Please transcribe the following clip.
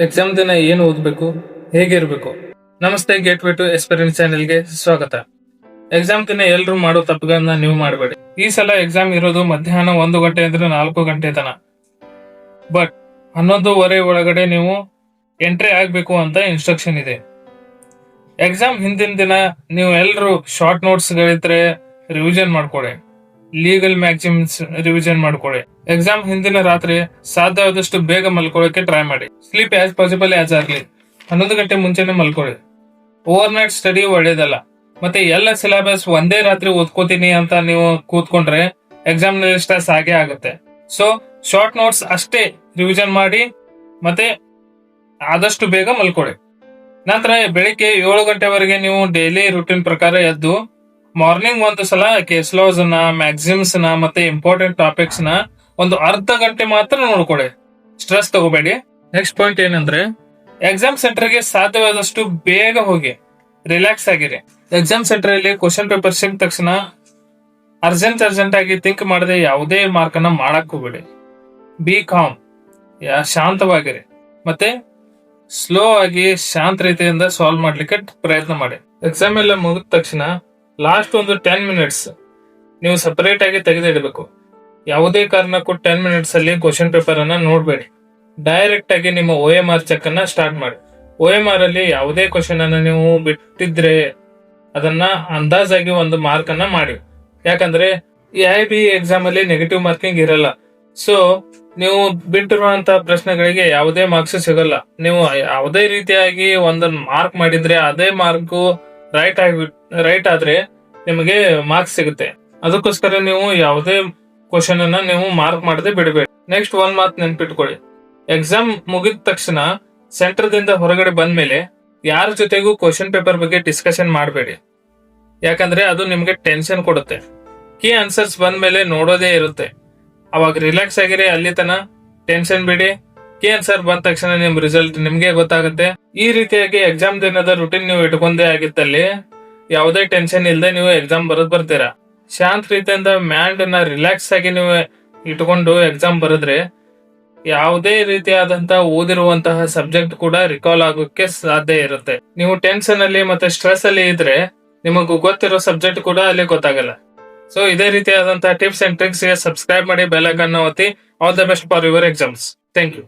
Exam ದಿನ ಏನು ಓದಬೇಕು ಹೇಗಿರಬೇಕು ನಮಸ್ತೆ ಗೇಟ್ ವೇ ಟು ಎಕ್ಸ್ಪೀರಿಯನ್ಸ್ ಚಾನೆಲ್ಗೆ ಸ್ವಾಗತ. ಎಕ್ಸಾಮ್ ದಿನ ಎಲ್ಲರೂ ಮಾಡೋ ತಪ್ಪುಗಳನ್ನ ನೀವು ಮಾಡಬೇಡಿ. ಈ ಸಲ ಎಕ್ಸಾಮ್ ಇರೋದು ಮಧ್ಯಾಹ್ನ ಒಂದು ಗಂಟೆ ಅಂದ್ರೆ ನಾಲ್ಕು ಗಂಟೆ ತನ. ಬಟ್ ಹನ್ನೊಂದುವರೆ ಒಳಗಡೆ ನೀವು ಎಂಟ್ರಿ ಆಗಬೇಕು ಅಂತ ಇನ್ಸ್ಟ್ರಕ್ಷನ್ ಇದೆ. ಎಕ್ಸಾಮ್ ಹಿಂದಿನ ದಿನ ನೀವು ಎಲ್ಲರೂ ಶಾರ್ಟ್ ನೋಟ್ಸ್ ಗಳಿದ್ರೆ ರಿವಿಷನ್ ಮಾಡ್ಕೊಳ್ಳಿ ಲೀಗಲ್ ಮ್ಯಾಕ್ಸಿಮ್ಸ್ ರಿವಿಷನ್ ಮಾಡ್ಕೊಳ್ಳಿ. ಎಕ್ಸಾಮ್ ಹಿಂದಿನ ರಾತ್ರಿ ಸಾಧ್ಯವಾದಷ್ಟು ಬೇಗ ಮಲ್ಕೊಳ್ಳೋಕೆ ಟ್ರೈ ಮಾಡಿ. ಸ್ಲೀಪ್ ಆಸ್ ಪಾಸಿಬಲ್ ಆಸ್ ಆಗ್ಲಿ ಹನ್ನೊಂದು ಗಂಟೆ ಮುಂಚೆನೆ ಮಲ್ಕೊಳ್ಳಿ. ಓವರ್ ನೈಟ್ ಸ್ಟಡಿ ಒಳ್ಳೇದಲ್ಲ. ಮತ್ತೆ ಎಲ್ಲ ಸಿಲೆಬಸ್ ಒಂದೇ ರಾತ್ರಿ ಓದ್ಕೋತೀನಿ ಅಂತ ನೀವು ಕೂತ್ಕೊಂಡ್ರೆ ಎಕ್ಸಾಮ್ನಲ್ಲಿ ಸ್ಟ್ರೆಸ್ ಆಗೇ ಆಗುತ್ತೆ. ಸೊ ಶಾರ್ಟ್ ನೋಟ್ಸ್ ಅಷ್ಟೇ ರಿವಿಷನ್ ಮಾಡಿ, ಮತ್ತೆ ಆದಷ್ಟು ಬೇಗ ಮಲ್ಕೊಳ್ಳಿ. ನಂತರ ಬೆಳಿಗ್ಗೆ ಏಳು ಗಂಟೆವರೆಗೆ ನೀವು ಡೈಲಿ ರುಟೀನ್ ಪ್ರಕಾರ ಎದ್ದು ಮಾರ್ನಿಂಗ್ ಒಂದು ಸಲ ಕೇಸ್ಲಾಸ್ನ ಮ್ಯಾಕ್ಸಿಮ್ಸ್ನ ಮತ್ತೆ ಇಂಪಾರ್ಟೆಂಟ್ ಟಾಪಿಕ್ಸ್ನ ಒಂದು ಅರ್ಧ ಗಂಟೆ ಮಾತ್ರ ನೋಡ್ಕೊಡಿ ಸ್ಟ್ರೆಸ್ ತಗೋಬೇಡಿ. ನೆಕ್ಸ್ಟ್ ಪಾಯಿಂಟ್ ಏನಂದ್ರೆ? ಎಕ್ಸಾಮ್ ಸೆಂಟರ್ಗೆ ಸಾಧ್ಯವಾದಷ್ಟು ಬೇಗ ಹೋಗಿ. ರಿಲ್ಯಾಕ್ಸ್ ಆಗಿರಿ. ಎಕ್ಸಾಮ್ ಸೆಂಟರ್ ಅಲ್ಲಿ ಕ್ವಶನ್ ಪೇಪರ್ ಸಿಕ್ಕ ತಕ್ಷಣ ಅರ್ಜೆಂಟ್ ಅರ್ಜೆಂಟ್ ಆಗಿ ಥಿಂಕ್ ಮಾಡದೆ ಯಾವುದೇ ಮಾರ್ಕ್ ಅನ್ನ ಮಾಡಕ್ ಹೋಗ್ಬೇಡಿ. Be calm. ಶಾಂತವಾಗಿರಿ. ಮತ್ತೆ ಸ್ಲೋ ಆಗಿ ಶಾಂತ ರೀತಿಯಿಂದ ಸಾಲ್ವ್ ಮಾಡ್ಲಿಕ್ಕೆ ಪ್ರಯತ್ನ ಮಾಡಿ. ಎಕ್ಸಾಮ್ ಎಲ್ಲ ಮುಗಿದ ತಕ್ಷಣ ಲಾಸ್ಟ್ ಒಂದು ಟೆನ್ ಮಿನಿಟ್ಸ್ ನೀವು ಸಪರೇಟ್ ಆಗಿ ತೆಗೆದಿಡಬೇಕು. ಯಾವುದೇ ಕಾರಣಕ್ಕೂ ಟೆನ್ ಮಿನಿಟ್ಸ್ ಅಲ್ಲಿ ಕ್ವಶನ್ ಪೇಪರ್ ಅನ್ನ ನೋಡಬೇಡಿ. ಡೈರೆಕ್ಟ್ ಆಗಿ ನಿಮ್ಮ ಓ ಎಂ ಆರ್ ಚೆಕ್ ಅನ್ನ ಸ್ಟಾರ್ಟ್ ಮಾಡಿ. ಓ ಎಂ ಆರ್ ಅಲ್ಲಿ ಯಾವುದೇ ಕ್ವಶನ್ ಅನ್ನ ನೀವು ಬಿಟ್ಟಿದ್ರೆ ಅದನ್ನ ಅಂದಾಜಾಗಿ ಒಂದು ಮಾರ್ಕ್ ಅನ್ನ ಮಾಡಿ. ಯಾಕಂದ್ರೆ ಐ ಬಿ ಎಕ್ಸಾಮ್ ಅಲ್ಲಿ ನೆಗೆಟಿವ್ ಮಾರ್ಕಿಂಗ್ ಇರಲ್ಲ. ಸೊ ನೀವು ಬಿಟ್ಟಿರುವಂತ ಪ್ರಶ್ನೆಗಳಿಗೆ ಯಾವುದೇ ಮಾರ್ಕ್ಸ್ ಸಿಗಲ್ಲ. ನೀವು ಯಾವುದೇ ರೀತಿಯಾಗಿ ಒಂದನ್ನು ಮಾರ್ಕ್ ಮಾಡಿದ್ರೆ ಅದೇ ಮಾರ್ಕ್ ರೈಟ್ ಆಗಿ ರೈಟ್ ಆದ್ರೆ ನಿಮಗೆ ಮಾರ್ಕ್ಸ್ ಸಿಗುತ್ತೆ. ಅದಕ್ಕೋಸ್ಕರ ನೀವು ಯಾವುದೇ ಕ್ವಶನ್ ಅನ್ನ ನೀವು ಮಾರ್ಕ್ ಮಾಡದೆ ಬಿಡಬೇಡಿ. ನೆಕ್ಸ್ಟ್ ಒಂದ್ ಮಾತ್ ನೆನ್ಪಿಟ್ಕೊಳ್ಳಿ. ಎಕ್ಸಾಮ್ ಮುಗಿದ ತಕ್ಷಣ ಸೆಂಟರ್ ದಿಂದ ಹೊರಗಡೆ ಬಂದ್ಮೇಲೆ ಯಾರ ಜೊತೆಗೂ ಕ್ವಶನ್ ಪೇಪರ್ ಬಗ್ಗೆ ಡಿಸ್ಕಷನ್ ಮಾಡಬೇಡಿ. ಯಾಕಂದ್ರೆ ಅದು ನಿಮಗೆ ಟೆನ್ಷನ್ ಕೊಡುತ್ತೆ. ಕೀ ಆನ್ಸರ್ಸ್ ಬಂದ ಮೇಲೆ ನೋಡೋದೇ ಇರುತ್ತೆ. ಅವಾಗ ರಿಲ್ಯಾಕ್ಸ್ ಆಗಿರಿ, ಅಲ್ಲಿ ತನ ಟೆನ್ಷನ್ ಬಿಡಿ. ಕೀ ಆನ್ಸರ್ ಬಂದ ತಕ್ಷಣ ನಿಮ್ ರಿಸಲ್ಟ್ ನಿಮ್ಗೆ ಗೊತ್ತಾಗುತ್ತೆ. ಈ ರೀತಿಯಾಗಿ ಎಕ್ಸಾಮ್ ದಿನದ ರುಟೀನ್ ನೀವು ಇಟ್ಕೊಂಡೇ ಆಗಿತ್ತಲ್ಲಿ ಯಾವುದೇ ಟೆನ್ಷನ್ ಇಲ್ಲದೆ ನೀವು ಎಕ್ಸಾಮ್ ಬರೋದ್ ಬರ್ತೀರಾ. ಶಾಂತ ರೀತಿಯಿಂದ ಮ್ಯಾಂಡ್ನ ರಿಲ್ಯಾಕ್ಸ್ ಆಗಿ ನೀವು ಇಟ್ಕೊಂಡು ಎಕ್ಸಾಮ್ ಬರೆದ್ರೆ ಯಾವುದೇ ರೀತಿಯಾದಂತಹ ಓದಿರುವಂತಹ ಸಬ್ಜೆಕ್ಟ್ ಕೂಡ ರಿಕಾಲ್ ಆಗೋಕೆ ಸಾಧ್ಯ ಇರುತ್ತೆ. ನೀವು ಟೆನ್ಷನ್ ಅಲ್ಲಿ ಮತ್ತೆ ಸ್ಟ್ರೆಸ್ ಅಲ್ಲಿ ಇದ್ರೆ ನಿಮಗೂ ಗೊತ್ತಿರೋ ಸಬ್ಜೆಕ್ಟ್ ಕೂಡ ಅಲ್ಲಿ ಗೊತ್ತಾಗಲ್ಲ. ಸೊ ಇದೇ ರೀತಿಯಾದಂತಹ ಟಿಪ್ಸ್ ಅಂಡ್ ಟ್ರಿಕ್ಸ್ ಸಬ್ಸ್ಕ್ರೈಬ್ ಮಾಡಿ ಬೆಲ್ ಐಕನ್ ಒತ್ತಿ. All the best for your exams thank you